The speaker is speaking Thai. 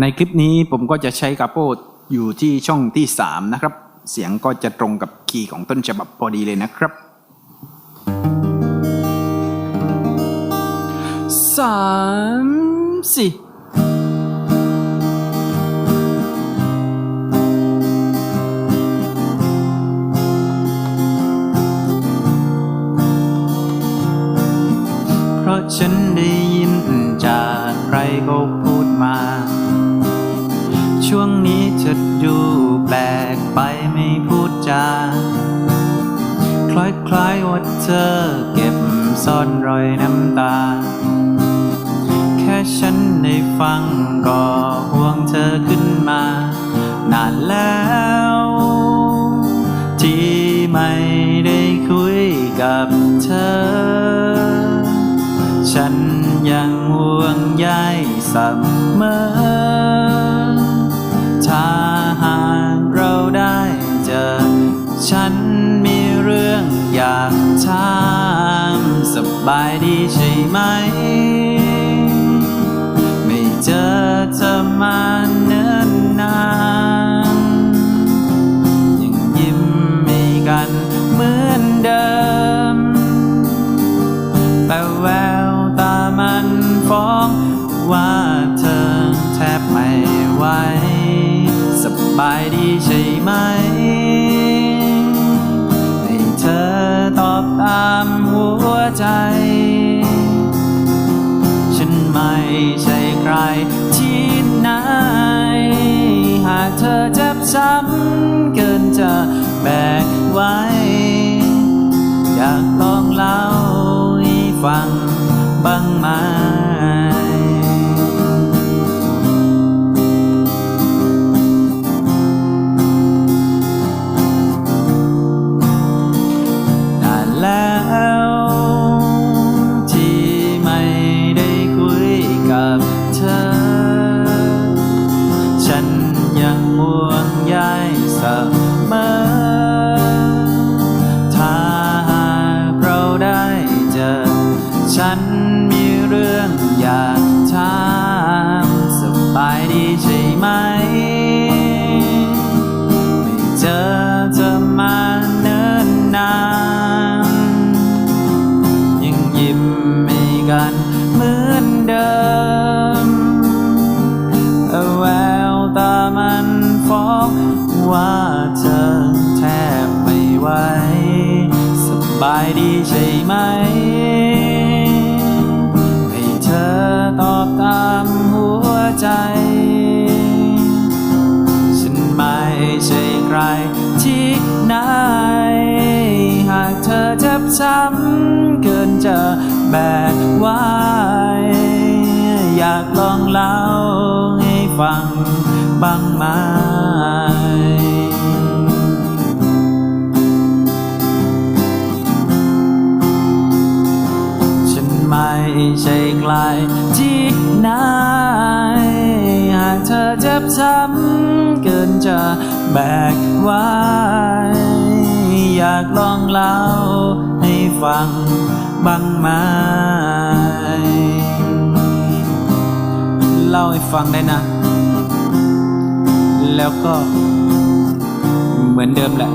ในคลิปนี้ผมก็จะใช้กาโปอยู่ที่ช่องที่ 3 นะครับ เสียงก็จะตรงกับคีย์ของต้นฉบับพอดีเลยนะครับสามสี่เพราะฉันได้ยินจากใครเขาพูดมา ช่วงนี้เธอดูแปลกไปไม่พูดจา คล้ายๆว่าเธอเก็บซ่อนรอยน้ำตา แค่ฉันได้ฟังก็ห่วงเธอขึ้นมา นานแล้ว ที่ไม่ได้คุยกับเธอ ฉันยังห่วงใยเสมอ บายดีใช่ไหม ไม่เจอเธอมาเนิ่นนานยังยิ้มให้กันเหมือนเดิม แต่แววตามันฟ้องว่าเธอแทบไม่ไหวสบายดีใช่ไหมให้เธอตอบตามหัวใจ ใช่ใครที่ไหน หากเธอเจ็บช้ำเกินจะแบกไว้ อยากลองเล่าให้ฟังบ้างไหม ใยเสมอ ถ้าหากเราได้เจอ ฉันมีเรื่องอยากถามสบายดีใช่ไหม ไม่เจอเธอมาเนิ่นนาน ยังยิ้มให้กันเหมือน เธอแทบไม่ไหวสบายดีใช่ไหม ให้เธอตอบตามหัวใจ ฉันไม่ใช่ใครที่ไหน หากเธอเจ็บช้ำเกินจะแบกไว้ อยากลองเล่าให้ฟังบ้างไหม ลที่ไหนหากเธอเจ็บช้ำเกินจะแบกไว้อยากลองเล่าให้ฟังบ้างไหมเล่าให้ฟังได้นะ แล้วก็เหมือนเดิมแหละ